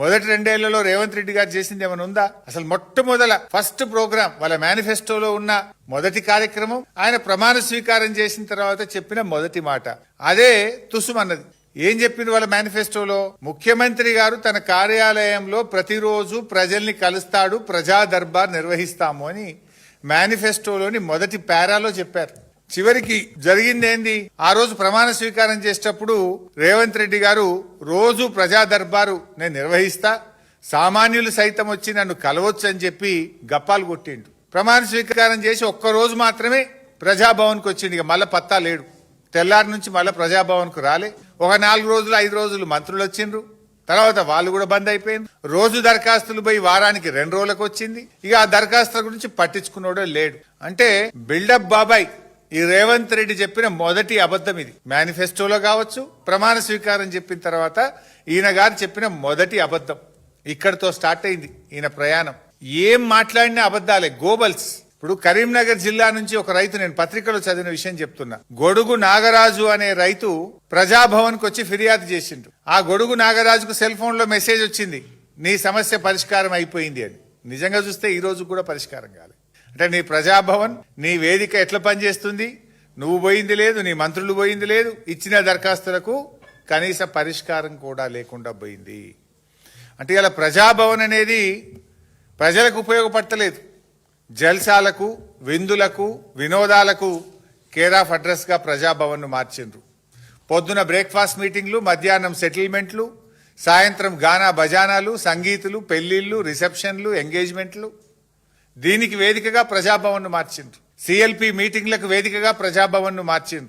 మొదటి రెండేళ్ళలో రేవంత్ రెడ్డి గారు చేసింది ఏమైనా ఉందా? అసలు మొట్టమొదల ఫస్ట్ ప్రోగ్రామ్ వాళ్ళ మేనిఫెస్టోలో ఉన్న మొదటి కార్యక్రమం ఆయన ప్రమాణ స్వీకారం చేసిన తర్వాత చెప్పిన మొదటి మాట. అదే తుసుమన్నది ఏం చెప్పింది వాళ్ళ మేనిఫెస్టోలో? ముఖ్యమంత్రి గారు తన కార్యాలయంలో ప్రతిరోజు ప్రజల్ని కలుస్తాడు ప్రజా దర్బార్ నిర్వహిస్తాము అని మేనిఫెస్టోలోని మొదటి పారాలో చెప్పారు. చివరికి జరిగిందేంది? ఆ రోజు ప్రమాణ స్వీకారం చేసేటప్పుడు రేవంత్ రెడ్డి గారు రోజు ప్రజా దర్బారు నేను నిర్వహిస్తా సామాన్యులు సైతం వచ్చి నన్ను కలవచ్చు అని చెప్పి గప్పాలు కొట్టిండు ప్రమాణ స్వీకారం చేసి ఒక్క రోజు మాత్రమే ప్రజాభవన్కి వచ్చిండు ఇక మళ్ళీ పత్తా లేడు. తెల్లారి నుంచి మళ్ళీ ప్రజాభవన్కు రాలే. ఒక నాలుగు రోజులు ఐదు రోజులు మంత్రులు వచ్చిండ్రు. తర్వాత వాళ్ళు కూడా బంద్ అయిపోయింది రోజు దరఖాస్తులు పోయి వారానికి రెండు రోజులకు వచ్చింది. ఇక ఆ దరఖాస్తుల గురించి పట్టించుకున్నాడో లేడు. అంటే బిల్డప్ బాబాయ్ ఈ రేవంత్ రెడ్డి చెప్పిన మొదటి అబద్ధం ఇది. మేనిఫెస్టోలో కావచ్చు ప్రమాణ స్వీకారం చెప్పిన తర్వాత ఈయన గారు చెప్పిన మొదటి అబద్ధం. ఇక్కడితో స్టార్ట్ అయింది ఈయన ప్రయాణం. ఏం మాట్లాడిన అబద్ధాలే గోబల్స్. ఇప్పుడు కరీంనగర్ జిల్లా నుంచి ఒక రైతు నేను పత్రికలో చదివిన విషయం చెప్తున్నా. గొడుగు నాగరాజు అనే రైతు ప్రజాభవన్కు వచ్చి ఫిర్యాదు చేసిండు. ఆ గొడుగు నాగరాజుకు సెల్ ఫోన్లో మెసేజ్ వచ్చింది. నీ సమస్య పరిష్కారం అయిపోయింది అని. నిజంగా చూస్తే ఈ రోజు కూడా పరిష్కారం కాలేదు అంటే నీ ప్రజాభవన్ నీ వేదిక ఎట్లా పనిచేస్తుంది? నువ్వు పోయింది లేదు నీ మంత్రులు పోయింది లేదు ఇచ్చిన దరఖాస్తులకు కనీస పరిష్కారం కూడా లేకుండా పోయింది. అంటే ఇలా ప్రజాభవన్ అనేది ప్రజలకు ఉపయోగపడతలేదు. జల్సాలకు విందులకు వినోదాలకు కేర్ ఆఫ్ అడ్రస్గా ప్రజాభవన్ను మార్చిండ్రు. పొద్దున బ్రేక్ఫాస్ట్ మీటింగ్లు మధ్యాహ్నం సెటిల్మెంట్లు సాయంత్రం గానా బజానాలు సంగీతులు పెళ్ళిళ్ళు రిసెప్షన్లు ఎంగేజ్మెంట్లు దీనికి వేదికగా ప్రజాభవన్ను మార్చిండ్రు. సిఎల్పి మీటింగ్లకు వేదికగా ప్రజాభవన్ను మార్చిండ్రు.